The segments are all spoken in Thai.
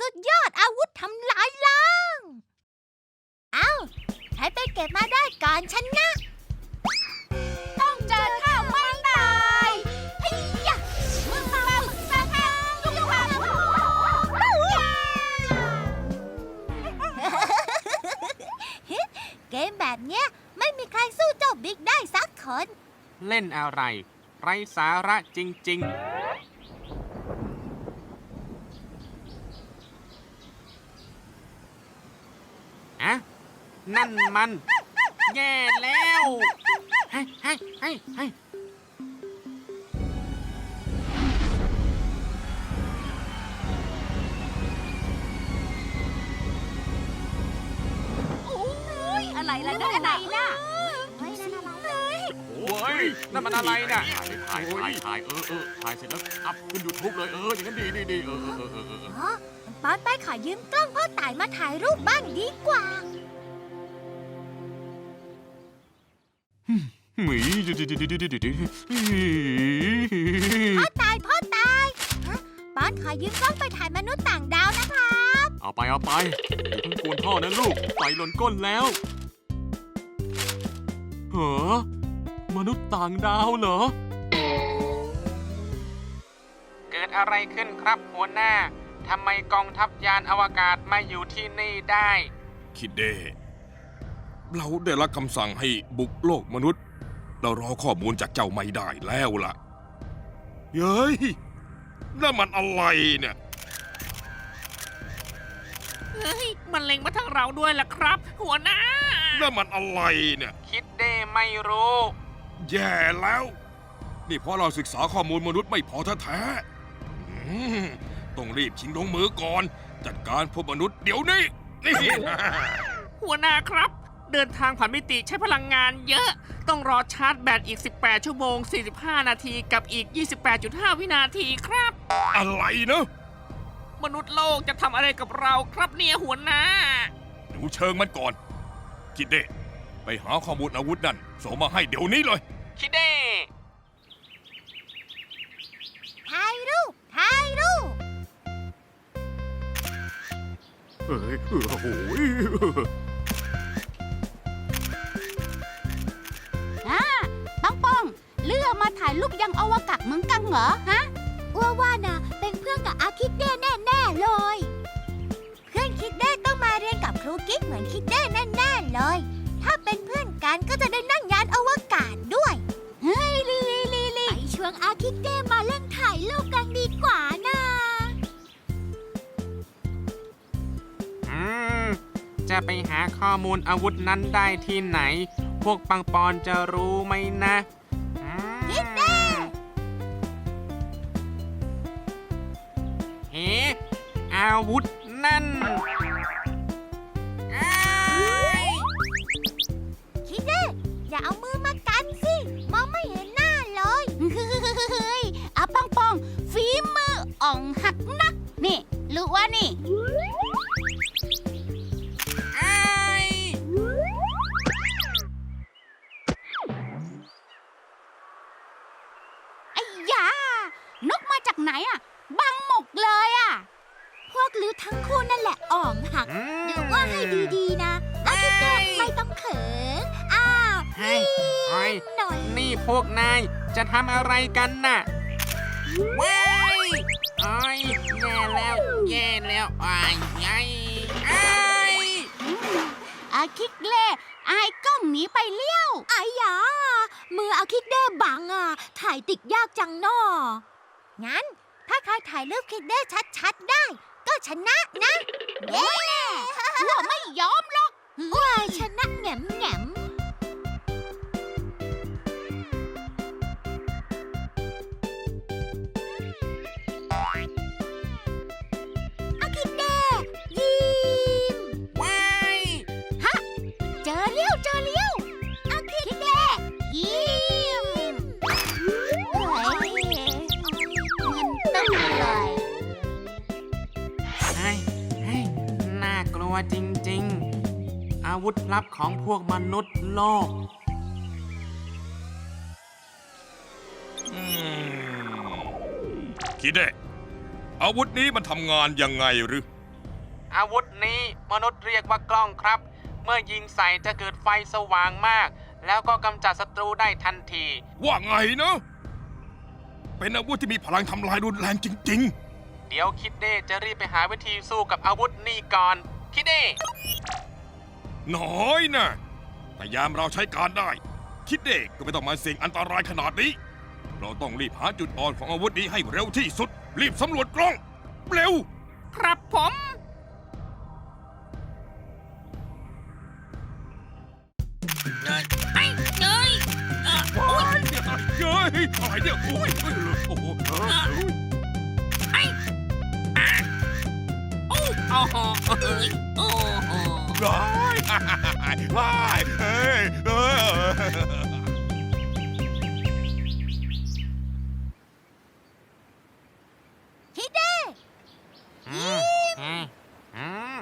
สุดยอดอาวุธทำลายล้างเอ้าใครไปเก็บมาได้ก่อนฉันนะ ต้องเจอข้าวไม่ตายเฮ้ยยะมึงมามึงมาแค่ยุกมาเกมแบบเนี้ยไม่มีใครสู้เจ้าบิ๊กได้สักคน เล่นอะไร ไรสาระจริง ๆ อะ นั่นมัน แย่แล้วให้ให้ให้ให้อะไรล่ะนั่นอะไรล่ะโอ้ยนั่นมันอะไรน่ะถ่ายถ่ายถ่ายเออเออถ่ายเสร็จแล้วอัพขึ้นยูทูบเลยเอออย่างนั้นดีดีดีเออเออเออเออเอออ๋อปอนไปขอยืมกล้องพ่อต่ายมาถ่ายรูปบ้างดีกว่า หมีพ่อตายพ่อตายฮะปอนขอยืมกล้องไปถ่ายมนุษย์ต่างดาวนะครับเอาไปเอาไปอย่าเพิ่งกวนพ่อนะลูกไฟหล่นก้นแล้วเหรอมนุษย์ต่างดาวเหรอ เกิดอะไรขึ้นครับหัวหน้า ทำไมกองทัพยานอวกาศมาอยู่ที่นี่ได้ คิดเด้ เราได้รับคำสั่งให้บุกโลกมนุษย์ เรารอข้อมูลจากเจ้าไม่ได้แล้วล่ะเย้ยนั่นมันอะไรเนี่ย เฮ้ย มันเล็งมาทางเราด้วยล่ะครับ หัวหน้า นั่นมันอะไรเนี่ย คิดได้ไม่รู้ แย่แล้ว นี่เพราะเราศึกษาข้อมูลมนุษย์ไม่พอแท้ๆอืมต้องรีบชิงลงมือก่อน จัดการพวกมนุษย์เดี๋ยวนี้ นี่ หัวหน้าครับ เดินทางผ่านมิติใช้พลังงานเยอะ ต้องรอชาร์จแบตอีก 18 ชั่วโมง 45 นาทีกับอีก 28.5 วินาทีครับ อะไรเนอะมนุษย์โลกจะทำอะไรกับเราครับเนี่ยหัวหน้า ดูเชิงมันก่อน คิดเด้ ไปหาข้อมูลอาวุธนั่นส่งมาให้เดี๋ยวนี้เลย คิดได้ ถ่ายรูปถ่ายรูปเฮ้ยโอ้โหป้ อกมาถ่ายรูปยังอวกาศเหมือนกันเหรอฮะอ้วว่านะเป็นเพื่อนกับอาคิดเด้แน่ๆเลย เพื่อนคิดเด้ต้องมาเรียนกับครูกิ๊กเหมือนคิดเด้แน่ๆเลย ถ้าเป็นเพื่อนกันก็จะได้นั่งยานอวกาศด้วยเฮ้ยลีลีลีลีไปชวนอาคิดเด้มาเล่นถ่ายรูปกันดีกว่านะอืมจะไปหาข้อมูลอาวุธนั้นได้ที่ไหน พวกปังปอนจะรู้ไหมนะ เด้เฮ้อาวุธนั่น ให้ไอ้หน่อย นี่พวกนายจะทำอะไรกันน่ะว้ายไอ้ายแย่แล้วแย่แล้วไอ้ายไอ้ไอ้ายอาคิกเล่อายกล้องหนีไปเลี้ยวไอ้ยามืออาคิกเด้บังอะ ถ่ายติดยากจังนองั้น ถ้าใครถ่ายรูปคิกเด้ชัดๆได้ ก็ชนะนะ เย้เราไม่ยอมหรอกว้ายชนะแง่มแง่ม น่ากลัวจริง ๆ อาวุธลับของพวกมนุษย์โลกอืมคิดเด้ อาวุธนี้มันทำงานยังไงหรือ อาวุธนี้มนุษย์เรียกว่ากล้องครับ เมื่อยิงใส่จะเกิดไฟสว่างมาก แล้วก็กำจัดศัตรูได้ทันที ว่าไงนะ เป็นอาวุธที่มีพลังทำลายรุนแรงจริงเดี๋ยวคิดเด้จะรีบไปหาวิธีสู้กับอาวุธนี้ก่อน คิดเด้ๆน้อยนะแต่ยามเราใช้การได้ คิดเด็กก็ไม่ต้องมาเสี่ยงอันตรายขนาดนี้ เราต้องรีบหาจุดอ่อนของอาวุธนี้ให้เร็วที่สุด รีบสำรวจกล้อง เร็ว ครับผมว้ายเดี๋ยวเฮ้ยอะไรเนี่ยโอ้ยโอ้โหเอ้ยโอ้โห เอ้ยโอ้โหว้ายว้ายเฮ้ยเอ้ยคิดเด้อืมอืมอืม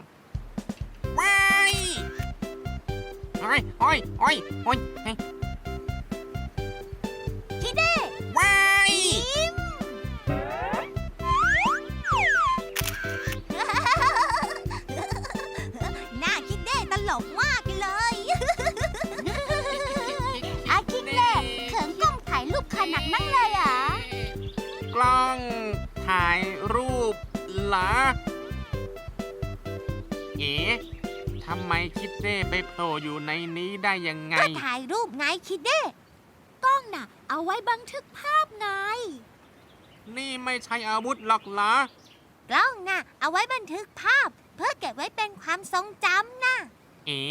ว้ายโอ้ยโอ้ยโอ้ยโอ้ย เหรอ เอ๋ทำไมคิดเด้ไปโผล่อยู่ในนี้ได้ยังไง ก็ถ่ายรูปไงคิดเด้กล้องน่ะ เอาไว้บันทึกภาพไง นี่ไม่ใช่อาวุธหรอกเหรอ กล้องน่ะ เอาไว้บันทึกภาพ เพื่อเก็บไว้เป็นความทรงจำนะเอ๋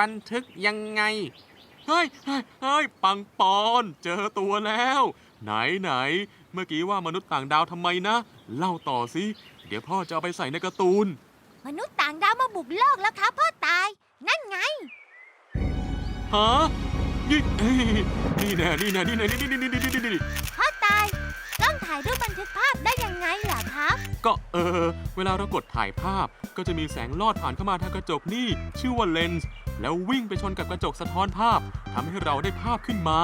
บันทึกยังไง เฮ้ยเฮ้ยเฮ้ยปังปอนเจอตัวแล้ว ไหนไหน เมื่อกี้ว่ามนุษย์ต่างดาวทำไมนะ เล่าต่อสิ เดี๋ยวพ่อจะเอาไปใส่ในการ์ตูน มนุษย์ต่างดาวมาบุกโลกแล้วครับพ่อตาย นั่นไง ฮะ นี่เอ้ยนี่แน่นี่แน่นี่แน่นี่นี่นี่นี่นี่นี่พ่อตายกล้องถ่ายรูปบันทึกภาพได้ยังไงล่ะครับก็เออ เวลาเรากดถ่ายภาพ ก็จะมีแสงลอดผ่านเข้ามาทางกระจกนี่ ชื่อว่าเลนส์ แล้ววิ่งไปชนกับกระจกสะท้อนภาพทำให้เราได้ภาพขึ้นมา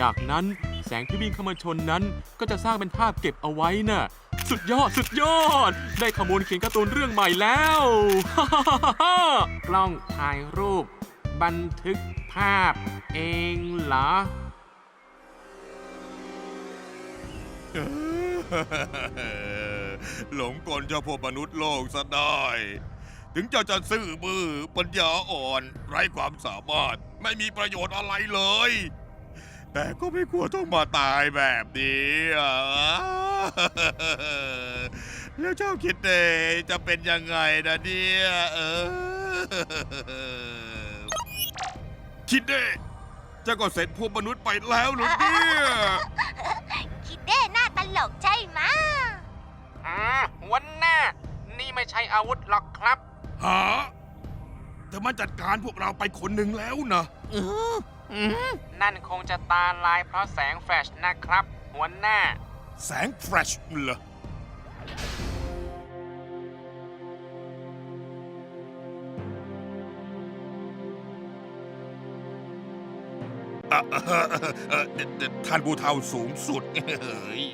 จากนั้นแสงที่วิ่งเข้ามาชนนั้น ก็จะสร้างเป็นภาพเก็บเอาไว้น่ะ สุดยอดสุดยอด ได้ขโมยเขียนการ์ตูนเรื่องใหม่แล้วกล้องถ่ายรูป บันทึกภาพ เองเหรอ หลงกลเจ้าพวกมนุษย์โลกซะได้ ถึงเจ้าจะซื่อมือปัญญาอ่อน ไร้ความสามารถไม่มีประโยชน์อะไรเลย แต่ก็ไม่ควรต้องมาตายแบบนี้อะ แล้วเจ้าคิดเองจะเป็นยังไงนะเนี่ยเออคิดเด้เจ้าก็เสร็จพวกมนุษย์ไปแล้วเหรือเนี่ยคิดเด้หน้าตลกใช่ไหมะอ่าวันหน้า นี่ไม่ใช่อาวุธหรอกครับหาแต่มันจัดการพวกเราไปคนหนึ่งแล้วนะ นั่นคงจะตาลายเพราะแสงแฟลชนะครับ หัวหน้า แสงแฟลชเหรอ อะเอ่อเอ่อเอ่อท่านผู้เฒ่าสูงสุดเฮ้ย